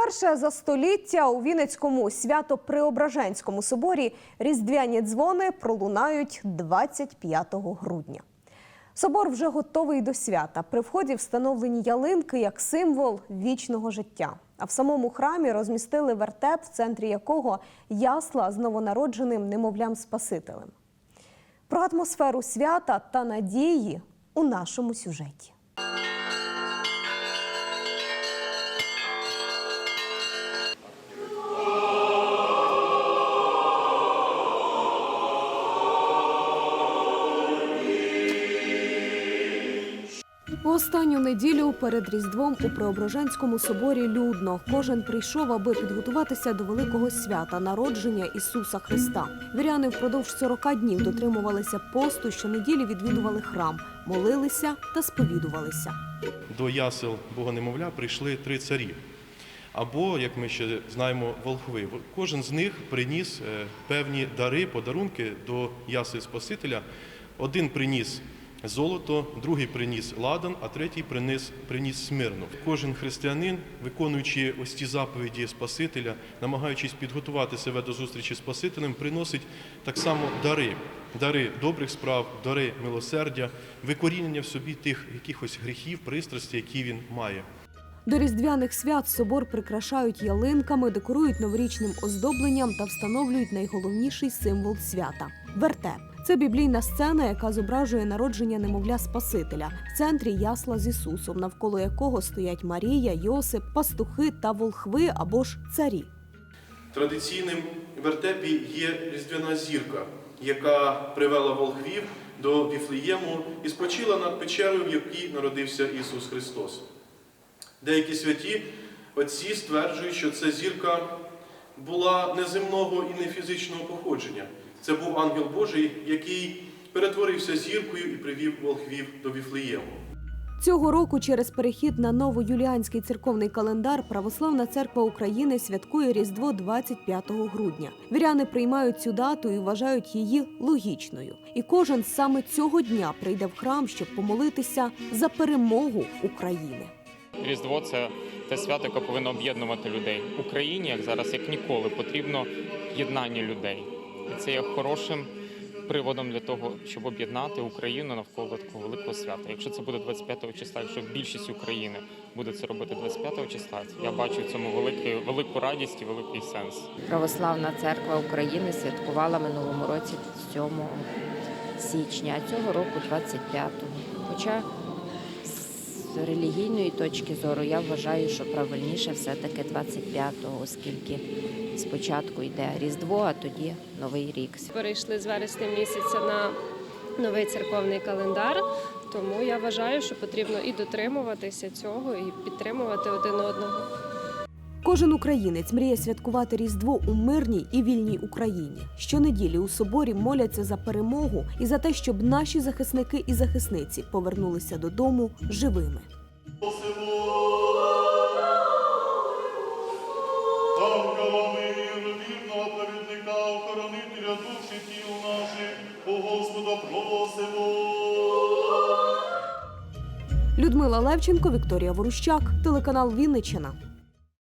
Вперше за століття у Вінницькому свято-преображенському соборі різдвяні дзвони пролунають 25 грудня. Собор вже готовий до свята. При вході встановлені ялинки як символ вічного життя. А в самому храмі розмістили вертеп, в центрі якого ясла з новонародженим немовлям Спасителем. Про атмосферу свята та надії у нашому сюжеті. Останню неділю перед Різдвом у Преображенському соборі людно. Кожен прийшов, аби підготуватися до великого свята народження Ісуса Христа. Віряни впродовж 40 днів дотримувалися посту, щонеділі відвідували храм, молилися та сповідувалися. до ясел Бога немовля прийшли три царі. Або, як ми ще знаємо, волхви. Кожен з них приніс е, певні дари, подарунки до ясел Спасителя. Один приніс золото, другий приніс ладан, а третій приніс, приніс смирну. Кожен християнин, виконуючи ось ті заповіді Спасителя, намагаючись підготувати себе до зустрічі з Спасителем, приносить так само дари. Дари добрих справ, дари милосердя, викорінення в собі тих якихось гріхів, пристрасті, які він має. До різдвяних свят собор прикрашають ялинками, декорують новорічним оздобленням та встановлюють найголовніший символ свята вертеп. Це біблійна сцена, яка зображує народження немовля Спасителя в центрі ясла з Ісусом, навколо якого стоять Марія, Йосип, пастухи та волхви або ж царі. Традиційним вертепі є різдвяна зірка, яка привела волхвів до Віфлеєму і спочила над печерою, в якій народився Ісус Христос. Деякі святі отці стверджують, що ця зірка була не земного і не фізичного походження. Це був ангел Божий, який перетворився зіркою і привів волхвів до Віфлеєму. Цього року через перехід на новоюліанський церковний календар Православна церква України святкує Різдво 25 грудня. Віряни приймають цю дату і вважають її логічною. І кожен саме цього дня прийде в храм, щоб помолитися за перемогу України. Різдво це те свято, яке повинно об'єднувати людей. Україні, як зараз, як ніколи, потрібно єднання людей. Це є хорошим приводом для того, щоб об'єднати Україну навколо такого великого свята. Якщо це буде 25 числа, якщо більшість України буде це робити 25 числа, я бачу в цьому великий, велику радість і великий сенс. Православна церква України святкувала минулому році 7 січня, а цього року 25-го. Хоча релігійної точки зору я вважаю, що правильніше все-таки 25-го, оскільки спочатку йде Різдво, а тоді Новий рік. перейшли з вересня місяця на новий церковний календар. Тому я вважаю, що потрібно і дотримуватися цього, і підтримувати один одного. Кожен українець мріє святкувати Різдво у мирній і вільній Україні. Щонеділі у соборі моляться за перемогу і за те, щоб наші захисники і захисниці повернулися додому живими. Людмила Левченко, Вікторія Ворущак, телеканал Вінниччина.